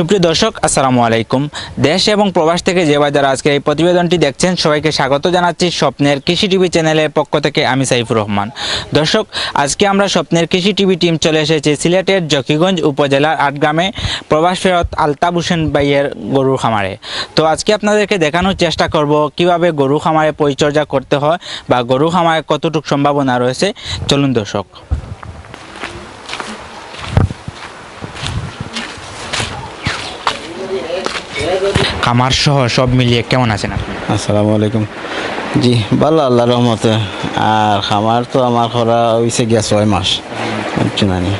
সুপ্রিয় দর্শক, আসসালামু আলাইকুম। দেশ এবং প্রবাস থেকে যে বাজার আজকে এই প্রতিবেদনটি দেখছেন, সবাইকে স্বাগত জানাচ্ছি স্বপ্নের কৃষি টিভি চ্যানেলের পক্ষ থেকে, আমি সাইফুর রহমান। দর্শক, আজকে আমরা স্বপ্নের কৃষি টিভি টিম চলে এসেছি সিলেটের জকিগঞ্জ উপজেলার আটগ্রামে প্রবাস ফেরত আলতাব হোসেন বাইয়ের গরুর খামারে। তো আজকে আপনাদেরকে দেখানোর চেষ্টা করব, কীভাবে গরু খামারে পরিচর্যা করতে হয় বা গরু খামারে কতটুকু সম্ভাবনা রয়েছে। চলুন দর্শক। খামার সহ সব মিলিয়ে কেমন আছেন আপনি? আসসালামু আলাইকুম। জি ভালো আল্লাহ রহমতে। আর খামার তো আমার খরা হয়েছে গিয়া ছয় মাস বুঝছ না নি?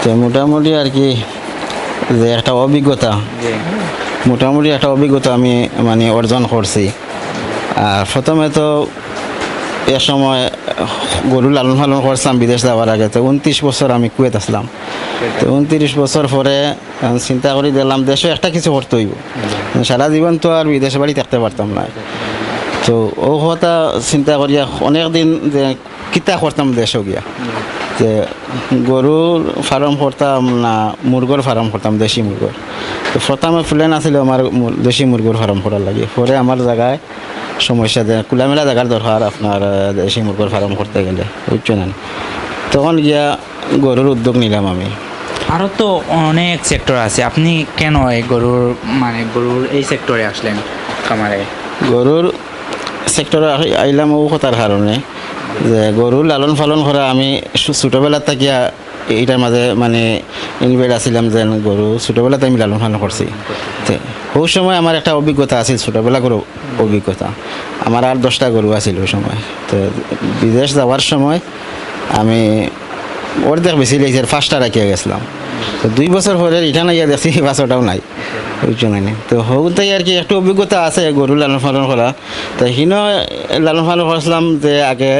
তো মোটামুটি আর কি যে একটা অভিজ্ঞতা মোটামুটি একটা অভিজ্ঞতা আমি মানে অর্জন করছি। আর প্রথমে তো এ সময় গরু লালন পালন করছিলাম বিদেশ যাওয়ার আগে। তো উনত্রিশ বছর আমি কুয়েত আসলাম। তো উনত্রিশ বছর পরে চিন্তা করি দিলাম দেশে একটা কিছু করতে হইব। সারা জীবন তো আর বিদেশ বাড়ি থাকতে পারতাম না। তো ও কথা চিন্তা করিয়া অনেক দিন যে কিতা করতাম দেশও গিয়া। যে গরুর ফার্ম করতাম না মুরগর ফার্ম করতাম দেশি মুরগর। তো প্রথমে প্লেন আছিল আমার দেশি মুরগর ফার্ম করার লাগে। পরে আমার জায়গায় সমস্যা যে খোলামেলা জায়গার দরকার আপনার দেশি মুরগর ফার্ম করতে গেলে বুঝছ না? তখন গিয়া গরুর উদ্যোগ নিলাম আমি। আরও তো অনেক সেক্টর আছে। আপনি কেন এই গরুর মানে গরুর এই সেক্টরে আসলেন খামারে? গরুর সেক্টরে আইলাম ও কথার কারণে। যে গরু লালন পালন করা আমি ছোটোবেলার থাকিয়া এইটার মাঝে মানে ইনভাইট আসিলাম যে গরু ছোটোবেলাতে আমি লালন পালন করছি। ওই সময় আমার একটা অভিজ্ঞতা আছে, ছোটোবেলা গরু অভিজ্ঞতা। আমার আর দশটা গরু আছিল ওই সময়। তো বিদেশ যাওয়ার সময় আমি ওর দেখ বেশি লেগেছে ফার্স্টটা রাখিয়া গেছিলাম। তো দুই বছর পরে রিটার্ন আইয়া দেখছি বাছরটাও নাই। তো হওয়াই আর কি একটু অভিজ্ঞতা আছে গরু লালন পালন করা। তো হিন লালন পালন করছিলাম যে আগে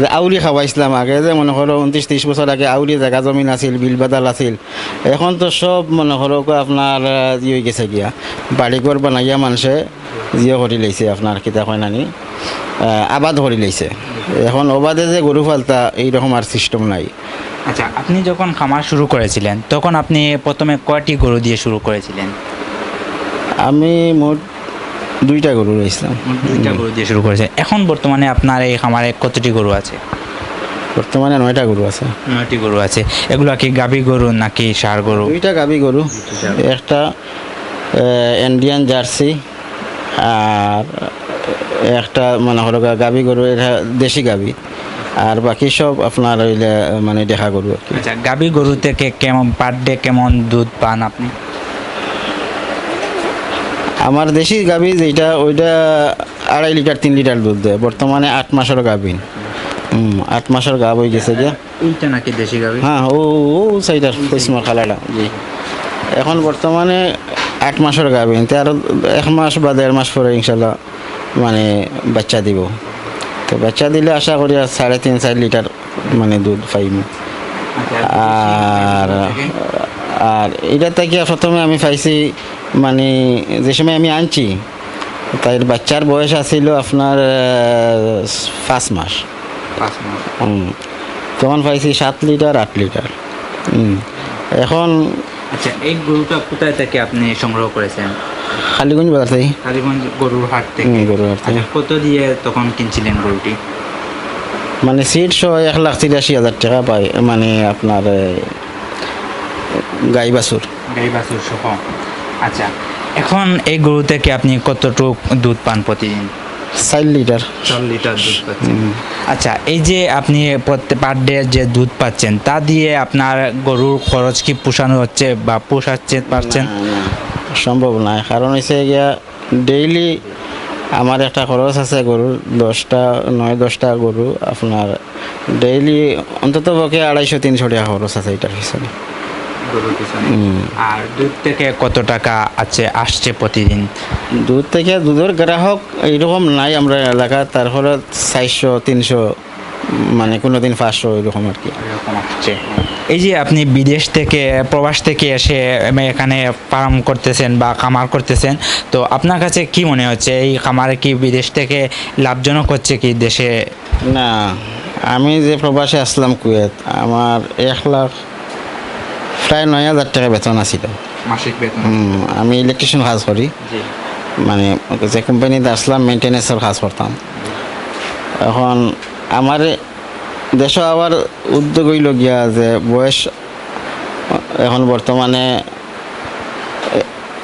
যে আউলি খাওয়াইছিলাম আগে যে মনে করো উনত্রিশ ত্রিশ বছর আগে আউলি জায়গা জমিন আছিল বিল বাদাল আছিল। এখন তো সব মনে করো আপনার আহ, ই হয়ে গেছে গিয়া। বাড়িঘর বানাইয়া মানুষে জিও করে লাইছে আপনার কিতা কয় নানি আবাদ করে লাইছে এখন অবাদে যে গরু ফালতা এইরকম আর সিস্টেম নাই। আচ্ছা আপনি যখন খামার শুরু করেছিলেন তখন আপনি প্রথমে কয়টি গরু দিয়ে শুরু করেছিলেন? আমি মোট দুইটা গরু রয়েছিলাম। দুইটা গরু দিয়ে শুরু করেছেন। এখন বর্তমানে আপনার এই খামারে কতটি গরু আছে? বর্তমানে নয়টা গরু আছে। নয়টি গরু আছে। এগুলো কি গাভী গরু নাকি ষাঁড় গরু? দুইটা গাবি গরু। একটা ইন্ডিয়ান জার্সি আর একটা মানে হলো গাবি গরু এটা দেশি গাবি আর বাকি সব আপনার হইলে মানে দেখা গরু আর কি। আচ্ছা গাভী গরু থেকে কেমন পার ডে কেমন দুধ পান আপনি? আমার দেশি গাবি যেটা ওইটা আড়াই লিটার তিন লিটার দুধ দেয়। বর্তমানে আট মাসের গাবিন হুম আট মাসের গাব হয়ে গেছে যে এইটা নাকি দেশি গাভী হ্যাঁ ও ও সাইডার পশ্চিমা খালাটা জি। এখন বর্তমানে আট মাসের গাভিন তে আরও এক মাস বা দেড় মাস পরে ইনশাল্লাহ মানে বাচ্চা দিব। তো বাচ্চা দিলে আশা করি আর সাড়ে তিন চার লিটার মানে দুধ পাইম আর আর এটা থেকে প্রথমে আমি পাইছি মানে যে সময় আমি আনছি তাই বাচ্চার বয়স আছিল আপনার পাঁচ মাস পাঁচ মাস হুম। তখন পাইছি সাত লিটার আট লিটার। এখন আচ্ছা এই গরুটা কোথায় থেকে আপনি সংগ্রহ করেছেন খালিগঞ্জ বাজার থেকে? কালীগঞ্জ গরুর হাট থেকে। গরুর হাট থেকে। আচ্ছা, কত দিয়ে তখন কিনছিলেন গরুটি? মানে সিট সহ এক লাখ তিরাশি হাজার টাকা পাই মানে আপনার গাই বাছুর। গাই বাছুর সহ। আচ্ছা এখন এই গরু থেকে আপনি কতটুক দুধ পান প্রতিদিন? চার লিটার। চার লিটার দুধ পাচ্ছেন। আচ্ছা এই যে আপনি পার ডে যে দুধ পাচ্ছেন তা দিয়ে আপনার গরুর খরচ কি পোষানো হচ্ছে বা পোষাচ্ছে পারছেন? সম্ভব নয় কারণ হচ্ছে গিয়া ডেইলি আমার একটা খরচ আছে গরুর দশটা নয় দশটা গরু। আপনার ডেইলি অন্তত পক্ষে আড়াইশো তিনশো টাকা খরচ আছে এটার পিছনে। আর দুধ থেকে কত টাকা আছে আসছে প্রতিদিন? দুধ থেকে দুধের গ্রাহক এইরকম নাই আমরা এলাকা। তারপরে চারশো তিনশো মানে কোনো দিন পাঁচশো এরকম আর কি। এই যে আপনি বিদেশ থেকে প্রবাস থেকে এসে এখানে ফার্ম করতেছেন বা খামার করতেছেন তো আপনার কাছে কি মনে হচ্ছে? এই খামারে কি বিদেশ থেকে লাভজনক হচ্ছে কি দেশে? না আমি যে প্রবাসে আসলাম কুয়েত আমার এক লাখ প্রায় নয় হাজার টাকা বেতন আছিল মাসিক বেতন। আমি ইলেকট্রিশিয়ান কাজ করি। মানে যে কোম্পানিতে আসলাম মেনটেন্যান্সের কাজ করতাম। এখন আমার দেশে আবার উদ্যোগ হইল গিয়া যে বয়স, এখন বর্তমানে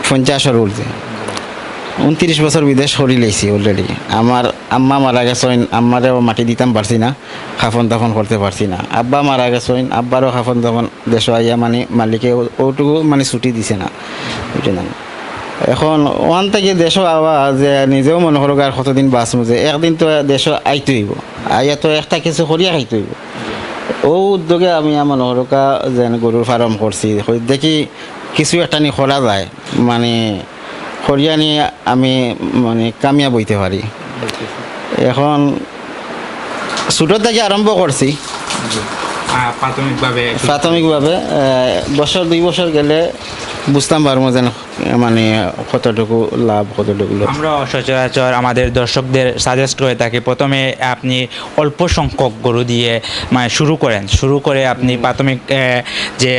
পঞ্চাশের ঊর্ধ্বে। উনত্রিশ বছর বিদেশ করি লাইছি অলরেডি আমার আম্মা মারা গেছেন আম্মারেও মাটি দিতাম পারছি না, খাফন দাফন করতে পারছি না। আব্বা মারা গেছেন আব্বারও খাফন দাফন দেশ আইয়া মানে মালিকে ওটুকু মানে ছুটি দিছে না। এখন ওখান থেকে দেশ আওয়া যে নিজেও মনে করো আর কতদিন বাঁচবো যে, একদিন তো দেশ আইতে হইব। আইয়া তো একটা কিছু করিয়া খাইতে হইব। ও উদ্যোগে আমি আমার নরকা যেন গরুর ফার্ম করছি দেখি কিছু একটা নি করা যায় মানে করিয়া নিয়ে আমি মানে কামিয়া বইতে পারি এখন ছোটোর থেকে আরম্ভ করছি প্রাথমিকভাবে প্রাথমিকভাবে বছর দুই বছর গেলে বুঝতাম পারব যেন মানে কতটুকু লাভ কতটুকু আমরা সচরাচর আমাদের দর্শকদের সাজেস্ট করে থাকি প্রথমে আপনি অল্প সংখ্যক গরু দিয়ে মানে শুরু করেন। শুরু করে আপনি প্রাথমিক যে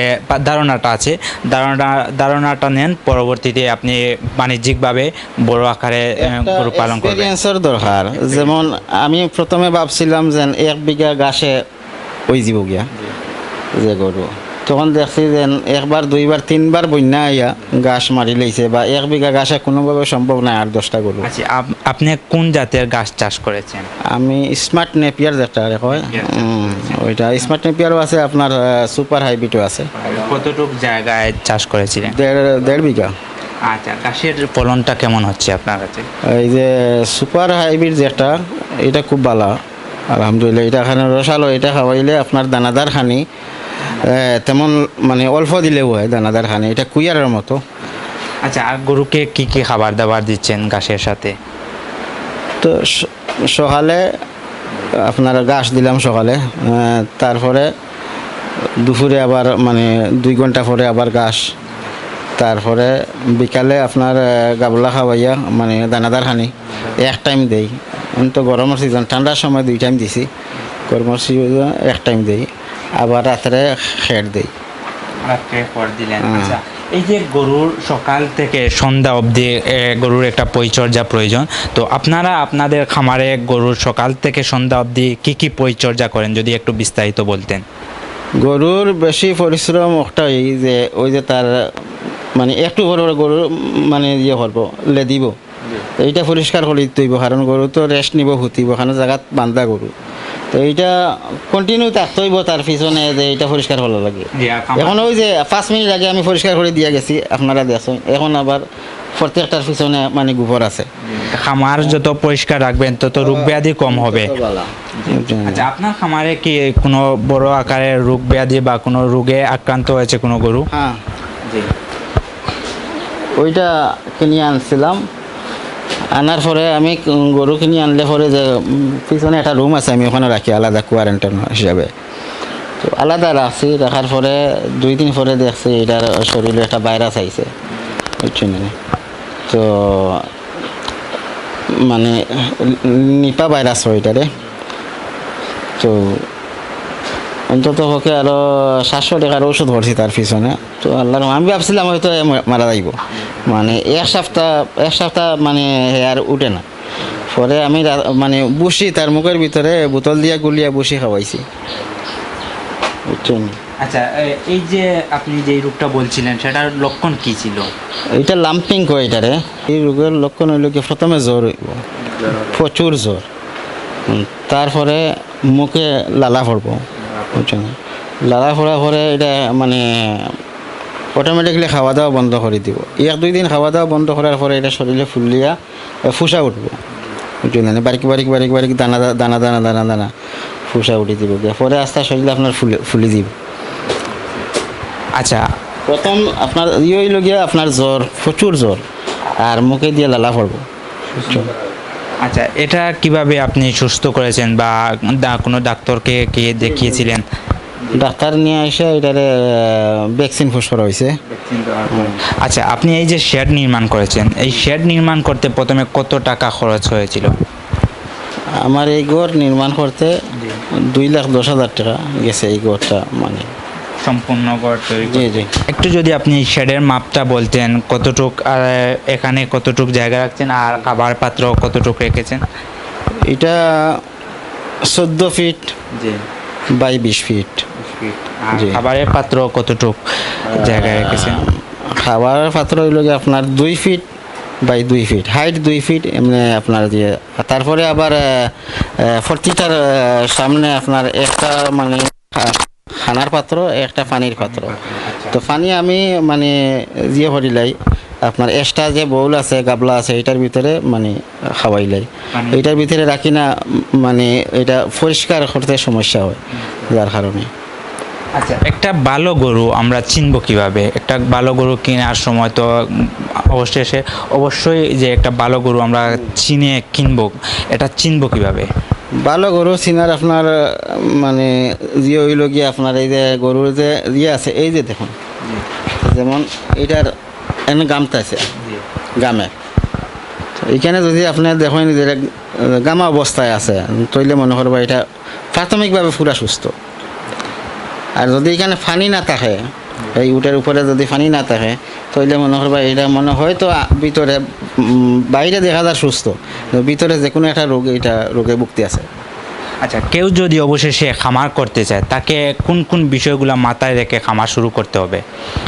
ধারণাটা আছে ধারণা ধারণাটা নেন পরবর্তীতে আপনি বাণিজ্যিকভাবে বড় আকারে গরু পালন করবেন। দরকার। যেমন আমি প্রথমে ভাবছিলাম যে এক বিঘা গাছে ওই যাব গিয়া যে গরু। তখন দেখছি যে একবার দুইবার তিনবার বন্যা আইয়া গাছ মারি লাইছে বা এক বিঘা গাছে কোনোভাবে সম্ভব নাই আর দশটা গরু। আচ্ছা আপ- আপনি কোন জাতের গাছ চাষ করেছেন? আমি স্মার্ট নেপিয়ার যেটা হয় ওইটা। স্মার্ট নেপিয়ারও আছে আপনার সুপার হাইব্রিডও আছে। কতটুক জায়গায় চাষ করেছিলেন? দেড় দেড় বিঘা। আচ্ছা গাছের ফলনটা কেমন হচ্ছে আপনার কাছে? এই যে সুপার হাইব্রিড যেটা এটা খুব ভালো। আলহামদুলিল্লাহ এটা খানে রসালো এটা খাওয়াইলে আপনার দানাদার খানি তেমন মানে অল্প দিলেও হয় দানাদার খানি এটা কুইয়ারের মতো। আচ্ছা আর গরুকে কি কি খাবার দাবার দিচ্ছেন ঘাসের সাথে? তো সকালে আপনার ঘাস দিলাম সকালে তারপরে দুপুরে আবার মানে দুই ঘণ্টা পরে আবার ঘাস। তারপরে বিকালে আপনার গাবলা খাওয়াইয়া মানে দানাদার খানি এক টাইম দেই। তো গরমের সিজন ঠান্ডার সময় দুই টাইম দিছি। গরমের সিজন এক টাইম দেই। আবার রাত্রে খের দেই। রাত্রে দিলেন আচ্ছা। এই যে গরুর সকাল থেকে সন্ধ্যা অবধি গরুর একটা পরিচর্যা প্রয়োজন তো আপনারা আপনাদের খামারে গরুর সকাল থেকে সন্ধ্যা অবধি কি কি পরিচর্যা করেন যদি একটু বিস্তারিত বলতেন? গরুর বেশি পরিশ্রম ওটাই যে ওই যে তার মানে একটু বড় বড় গরুর মানে ইয়ে করব লে দিব এইটা পরিষ্কার করে হইব কারণ গরু তো রেস্ট নিব হুতিব ওখানে জায়গাত বান্ধা গরু। তো এইটা কন্টিনিউ থাকতে হইব তার পিছনে যে এইটা পরিষ্কার ভালো লাগে। এখন ওই যে পাঁচ মিনিট আগে আমি পরিষ্কার করে দিয়ে গেছি আপনারা দেখছেন। এখন আবার প্রত্যেকটার পিছনে মানে গোবর আছে। খামার যত পরিষ্কার রাখবেন তত রোগ ব্যাধি কম হবে। আচ্ছা আপনার খামারে কি কোনো বড় আকারের রোগ ব্যাধি বা কোনো রোগে আক্রান্ত হয়েছে কোনো গরু? হ্যাঁ। ওইটা কিনে আনছিলাম। আনার পরে আমি ক- গরু কিনে আনলে পরে যে পিছনে একটা রুম আছে, আমি ওখানে রাখি, আলাদা কোয়ারেন্টাইন হিসাবে। তো আলাদা রাখছি, রাখার পরে দুই দিন পরে দেখছি এটার শরীরে একটা ভাইরাস আইছে বুঝছেন তো মানে নিপা ভাইরাস হয় এটারে তো অন্তত পক্ষে আরও সাতশো টাকার ওষুধ ভরছি তার পিছনে। তো আল্লাহর আমি ভাবছিলাম হয়তো মারা যাইব। মানে এক সপ্তাহ এক সপ্তাহ মানে আর উঠে না। পরে আমি মানে বসি তার মুখের ভিতরে বোতল দিয়া গুলিয়া বসি খাওয়াইছি। বুঝছেন? আচ্ছা এই যে আপনি যে রোগটা বলছিলেন সেটার লক্ষণ কি ছিল? এইটা লাম্পিং কয় এটারে এই রোগের লক্ষণ হইল কি প্রথমে জ্বর হইব। প্রচুর জ্বর। তারপরে মুখে লালা পড়ব বুঝছেন পড়ার পরে এটা মানে অটোমেটিকলি খাওয়া দাওয়া বন্ধ করে দিব। এক দুই দিন খাওয়া দাওয়া বন্ধ করার পরে এটা শরীরে ফুলিয়া ফুসা উঠব। বুঝছেন না? বারিক বারিক বারিক বারিক দানা দানা দানা দানা দানা ফুসা উঠে দিব। পরে আস্তে শরীরে আপনার ফুলে, ফুলি দিব। আচ্ছা প্রথম আপনার ইয়ে গিয়া আপনার জ্বর প্রচুর জ্বর আর মুখে দিয়ে লালা পড়ব আচ্ছা এটা কীভাবে আপনি সুস্থ করেছেন বা কোনো ডাক্তারকে কে দেখিয়েছিলেন? ডাক্তার নিয়ে এসে এটারে ভ্যাকসিন ফুস করা হয়েছে আচ্ছা আপনি এই যে শেড নির্মাণ করেছেন এই শেড নির্মাণ করতে প্রথমে কত টাকা খরচ হয়েছিল? আমার এই ঘর নির্মাণ করতে দুই লাখ দশ হাজার টাকা গেছে এই ঘরটা মানে। সম্পূর্ণ ঘর তৈরি জি জি। একটু যদি আপনি শেডের মাপটা বলতেন কতটুক আর এখানে কতটুক জায়গা রাখছেন আর খাবার পাত্র কতটুক রেখেছেন? এটা চোদ্দ ফিট জি। বাই বিশ ফিট। খাবারের পাত্র কতটুক জায়গায় রেখেছেন? খাবার পাত্র হইল গিয়ে আপনার দুই ফিট বাই দুই ফিট। হাইট দুই ফিট এমনি আপনার দিয়ে তারপরে আবার প্রতিটার সামনে আপনার একটা মানে খানার পাত্র একটা পানির পাত্র। তো পানি আমি মানে দিয়ে ভরিলাই আপনার এক্সট্রা যে বউল আছে গাবলা আছে এটার ভিতরে মানে খাওয়াইলাই পানি। এটার ভিতরে রাখি না মানে এটা পরিষ্কার করতে সমস্যা হয় যার কারণে। আচ্ছা একটা ভালো গরু আমরা চিনব কীভাবে? একটা ভালো গরু কেনার সময় তো অবশ্যই সে অবশ্যই যে একটা ভালো গরু আমরা চিনে কিনব এটা চিনব কীভাবে? ভালো গরু চিনার আপনার মানে যে হইল গিয়ে আপনার এই যে গরুর যে ইয়ে আছে এই যে দেখুন। যেমন এটার এনে গামটা আছে। গামে। তো এইখানে যদি আপনি দেখেন যে গামা অবস্থায় আছে তৈলে মনে করবা এটা প্রাথমিকভাবে পুরা সুস্থ। আর যদি এখানে ফানি না থাকে এই উটের উপরে যদি পানি না থাকে তাহলে মনে করবা এটা মনে হয় তো ভিতরে বাইরে দেখা যায় সুস্থ। ভিতরে যে কোনো একটা রোগ এটা রোগে ভুক্তি আছে। আচ্ছা কেউ যদি অবশেষে খামার করতে চায় তাকে কোন কোন বিষয়গুলো মাথায় রেখে খামার শুরু করতে হবে?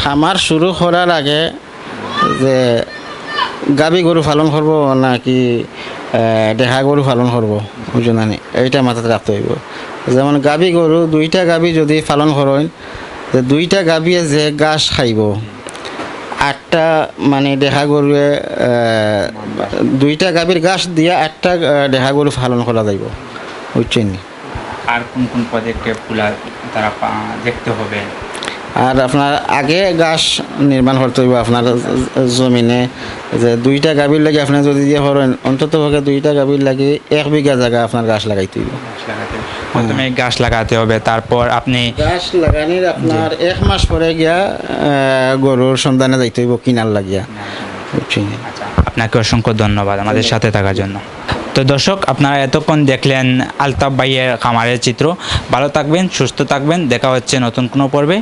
খামার শুরু করার আগে যে গাবি গরু পালন করব নাকি দেহা গরু পালন করব বুঝো না? এইটা মাথাতে রাখতে হইব। যেমন গাবি গরু দুইটা গাবি যদি পালন করেন যে দুইটা গাবিয়ে যে ঘাস খাইব আটটা মানে দেহা গরুয়ে দুইটা গাভীর ঘাস দিয়ে আটটা দেহা গরু পালন করা যাইব। বুঝছেন আর কোন কোন পদক্ষেপগুলো তারা দেখতে হবে? আর আপনার আগে গাছ নির্মাণ করতে হইব আপনার জমিনে। যে দুইটা গাভীর লাগে আপনি যদি দিয়ে করেন অন্তত দুইটা গাভীর লাগে এক বিঘা জায়গা আপনার গাছ লাগাইতে হইব। প্রথমে গাছ লাগাতে হবে তারপর আপনি গাছ লাগানির আপনার এক মাস পরে গিয়া গরুর সন্ধানে যাইতে হইব কিনার লাগিয়া। আচ্ছা আপনাকে অসংখ্য ধন্যবাদ আমাদের সাথে থাকার জন্য। তো দর্শক আপনারা এতক্ষণ দেখলেন আলতাফ ভাইয়ের খামারের চিত্র। ভালো থাকবেন সুস্থ থাকবেন দেখা হচ্ছে নতুন কোনো পর্বে।